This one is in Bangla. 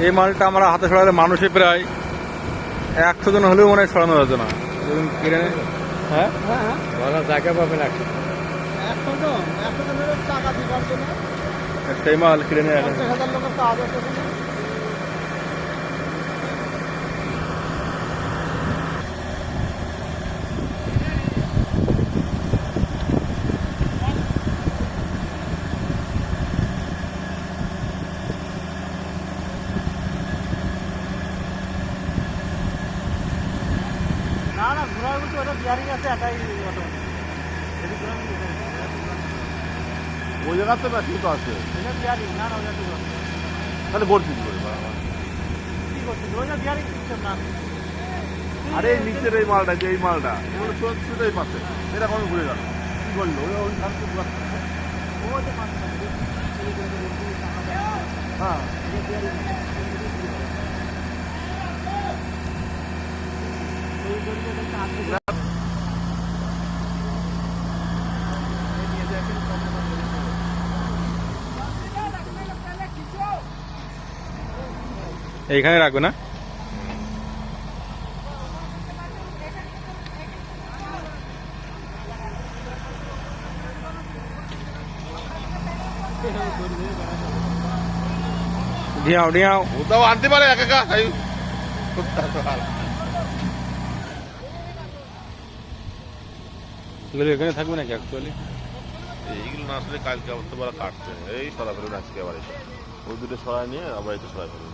এই মালটা আমরা হাতে সরালে মানুষে প্রায় একশো জন হলেও মনে হয় সরানো যেত না। কিনে হ্যাঁ? ভালো জায়গা পাবেন একশো সেই মাল কিনে নিয়ে না না ঘোরার বলতে ওটা বিয়ারিং আছে এটাই অটো ওই জায়গাতে ব্যাটারি তো আছে। এটা না না ওটা ঠিক আছে তাহলে ভর্তি কি করে? কি করছিস? ওইটা সিস্টেম না আরে এই নিচের এই মালটা যে এই মালটা এগুলো সোজা এই পাশে এটা কমে ঘুরে গেল? কি করল ওই ওই খান থেকে ঘুরাচ্ছে। ওই যে পাঁচ টাকা দিয়ে এই যে এই যে টাকা দেয়। হ্যাঁ এটা বিয়ারিং ওই জন্য এটা আটকে এইখানে রাখবে না? ডিয়াও ওটাও আনতে পারে একা একা। এগুলো এখানে থাকবে নাকি অ্যাকচুয়ালি এইগুলো না আসলে কালকে আবার তো বলা কাটছে এই সরা ফেলুন আজকে আবার এটা। ওই দুটো সরাই নিয়ে আবার এটা সরাই ফেলুন